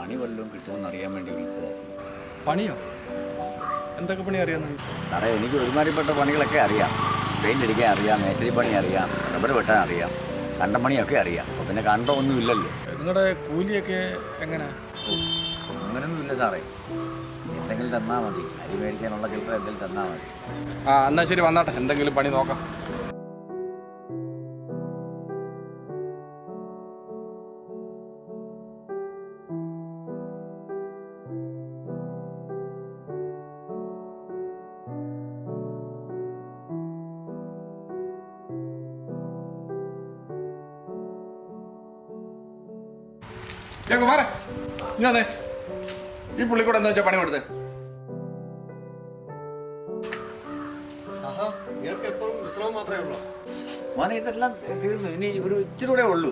വേണ്ടി വിളിച്ചതായിരുന്നു. പണിയോ? എന്തൊക്കെ പണി അറിയാമെന്ന് സാറേ എനിക്ക് ഒരുമാതിരിപ്പെട്ട പണികളൊക്കെ അറിയാം. പെയിന്റ് അടിക്കാൻ അറിയാം മേശരി പണി അറിയാം റബ്ബർ വെട്ടാൻ അറിയാം കണ്ട പണിയൊക്കെ അറിയാം. അപ്പോൾ പിന്നെ കണ്ടമൊന്നും ഇല്ലല്ലോ. നിങ്ങളുടെ കൂലിയൊക്കെ എങ്ങനെ? അങ്ങനെയൊന്നും ഇല്ല സാറേ. എന്തെങ്കിലും തന്നാൽ മതി. അരി മേടിക്കാനുള്ള ചിലപ്പോൾ എന്തെങ്കിലും തന്നാൽ മതി. ആ എന്നാൽ ശരി വന്നാട്ടെ. എന്തെങ്കിലും പണി നോക്കാം. ഞാൻ കുമാര ഞാൻ ഈ പുള്ളിക്കൂടെ എന്താ വെച്ചാ പണി കൊടുത്തേ? ആഹാ നിങ്ങൾക്ക് എപ്പോഴും വിശ്രമം മാത്രമേ ഉള്ളൂ. മോനെ ഇതെല്ലാം തീർന്നു ഇനി ഒരു ഇച്ചിരി കൂടെ ഉള്ളൂ.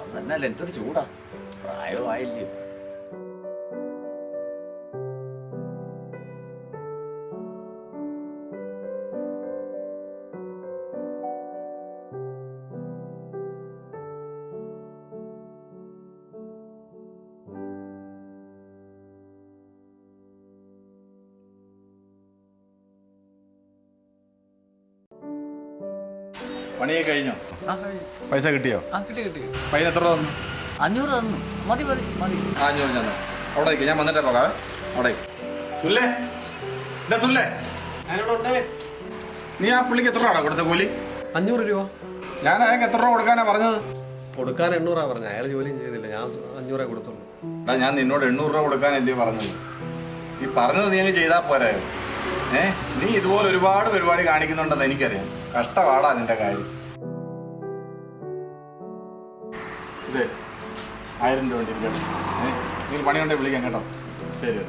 അതന്നല്ല എന്തൊരു ചൂടാ. പ്രായമായില്ലേ. പണിയൊക്കെ കഴിഞ്ഞോ? പൈസ കിട്ടിയോ? ആ കിട്ടി കിട്ടി പൈസ എത്ര തന്നു? അഞ്ഞൂറ് തന്നു. മതി മതി മതി. ആ അഞ്ഞൂറ് ഞാൻ തന്നു. അവിടെ ഞാൻ വന്നിട്ടേ പോകാം. അവിടെ. സുല്ലേ? സുല്ലേ? ഞാനിവിടെ നീ ആ പുള്ളിക്ക് എത്ര രൂപ കൊടുത്ത കൂലി? അഞ്ഞൂറ് രൂപ. ഞാൻ അയാൾക്ക് എത്ര രൂപ കൊടുക്കാനാ പറഞ്ഞത്? കൊടുക്കാൻ എണ്ണൂറാ പറഞ്ഞത്. അയാൾ ജോലിയും ചെയ്തില്ല. ഞാൻ അഞ്ഞൂറേ കൊടുത്തുള്ളൂ. എടാ ഞാൻ നിന്നോട് എണ്ണൂറ് രൂപ കൊടുക്കാനല്ലേ പറഞ്ഞത്? ഈ പറഞ്ഞത് നീ അങ്ങ് ചെയ്താൽ പോരായോ ഏ? നീ ഇതുപോലെ ഒരുപാട് പരിപാടി കാണിക്കുന്നുണ്ടെന്ന് എനിക്കറിയാം. കഷ്ടപാടാ നിന്റെ കാര്യം ആയിരം രൂപ ഉണ്ട് ഇരിക്കട്ടെ. പണി പണിയുണ്ടെങ്കിൽ വിളിക്കാം കേട്ടോ ശരി.